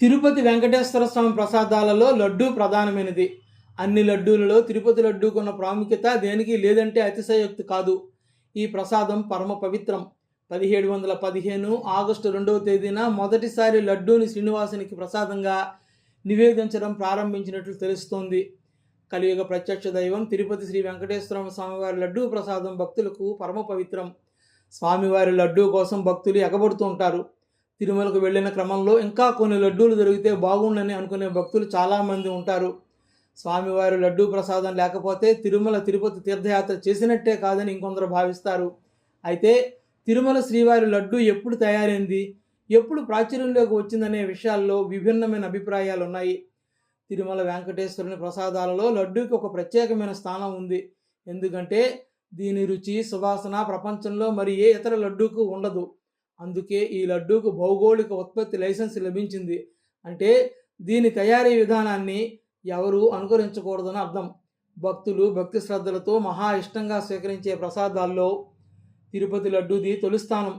తిరుపతి వెంకటేశ్వర స్వామి ప్రసాదాలలో లడ్డూ ప్రధానమైనది. అన్ని లడ్డూలలో తిరుపతి లడ్డూకున్న ప్రాముఖ్యత దేనికి? లేదంటే అతిశయోక్తి కాదు. ఈ ప్రసాదం పరమ పవిత్రం. పదిహేడు వందల పదిహేను ఆగస్టు రెండవ తేదీన మొదటిసారి లడ్డూని శ్రీనివాసునికి ప్రసాదంగా నివేదించడం ప్రారంభించినట్లు తెలుస్తోంది. కలియుగ ప్రత్యక్ష దైవం తిరుపతి శ్రీ వెంకటేశ్వర స్వామివారి లడ్డూ ప్రసాదం భక్తులకు పరమ పవిత్రం. స్వామివారి లడ్డూ కోసం భక్తులు ఎగబడుతూ ఉంటారు. తిరుమలకు వెళ్ళిన క్రమంలో ఇంకా కొన్ని లడ్డూలు దొరికితే బాగుండని అనుకునే భక్తులు చాలామంది ఉంటారు. స్వామివారి లడ్డూ ప్రసాదం లేకపోతే తిరుమల తిరుపతి తీర్థయాత్ర చేసినట్టే కాదని ఇంకొందరు భావిస్తారు. అయితే తిరుమల శ్రీవారి లడ్డూ ఎప్పుడు తయారైంది? ఎప్పుడు ప్రాచుర్యంలోకి వచ్చిందనే విషయాల్లో విభిన్నమైన అభిప్రాయాలు ఉన్నాయి. తిరుమల వెంకటేశ్వరుని ప్రసాదాలలో లడ్డూకి ఒక ప్రత్యేకమైన స్థానం ఉంది. ఎందుకంటే దీని రుచి సువాసన ప్రపంచంలో మరి ఏ ఇతర లడ్డూకు ఉండదు. అందుకే ఈ లడ్డూకు భౌగోళిక ఉత్పత్తి లైసెన్స్ లభించింది. అంటే దీని తయారీ విధానాన్ని ఎవరు అనుకరించకూడదని అర్థం. భక్తులు భక్తి శ్రద్ధలతో మహా ఇష్టంగా స్వీకరించే ప్రసాదాల్లో తిరుపతి లడ్డూది తొలి స్థానం.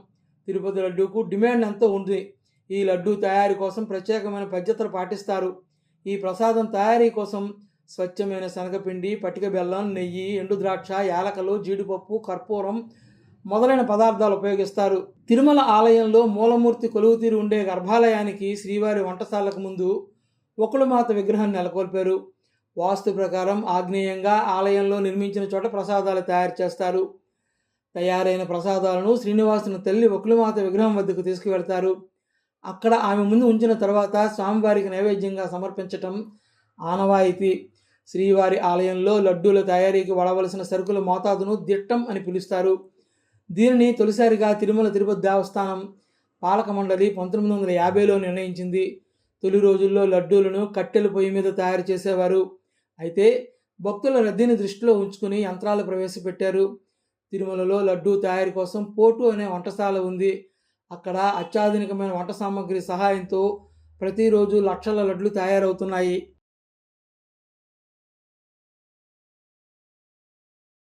తిరుపతి లడ్డూకు డిమాండ్ ఎంతో ఉంది. ఈ లడ్డూ తయారీ కోసం ప్రత్యేకమైన పద్ధతులు పాటిస్తారు. ఈ ప్రసాదం తయారీ కోసం స్వచ్ఛమైన శనగపిండి పటిక బెల్లం నెయ్యి ఎండు ద్రాక్ష యాలకలు జీడిపప్పు కర్పూరం మొదలైన పదార్థాలు ఉపయోగిస్తారు. తిరుమల ఆలయంలో మూలమూర్తి కొలువుతీరు ఉండే గర్భాలయానికి శ్రీవారి వంటశాలకు ముందు ఒకళమాత విగ్రహం నెలకొల్పారు. వాస్తు ప్రకారం ఆగ్నేయంగా ఆలయంలో నిర్మించిన చోట ప్రసాదాలు తయారు చేస్తారు. తయారైన ప్రసాదాలను శ్రీనివాసుని తల్లి ఒకళమాత విగ్రహం వద్దకు తీసుకువెళ్తారు. అక్కడ ఆమె ముందు ఉంచిన తర్వాత స్వామివారికి నైవేద్యంగా సమర్పించటం ఆనవాయితీ. శ్రీవారి ఆలయంలో లడ్డూల తయారీకి వాడవలసిన సరుకుల మోతాదును దిట్టం అని పిలుస్తారు. దీనిని తొలిసారిగా తిరుమల తిరుపతి దేవస్థానం పాలక మండలి పంతొమ్మిది వందల యాభైలో నిర్ణయించింది. తొలి రోజుల్లో లడ్డూలను కట్టెల పొయ్యి మీద తయారు చేసేవారు. అయితే భక్తుల రద్దీని దృష్టిలో ఉంచుకుని యంత్రాలు ప్రవేశపెట్టారు. తిరుమలలో లడ్డూ తయారీ కోసం పోటు అనే వంటశాల ఉంది. అక్కడ అత్యాధునికమైన వంట సామాగ్రి సహాయంతో ప్రతిరోజు లక్షల లడ్లు తయారవుతున్నాయి.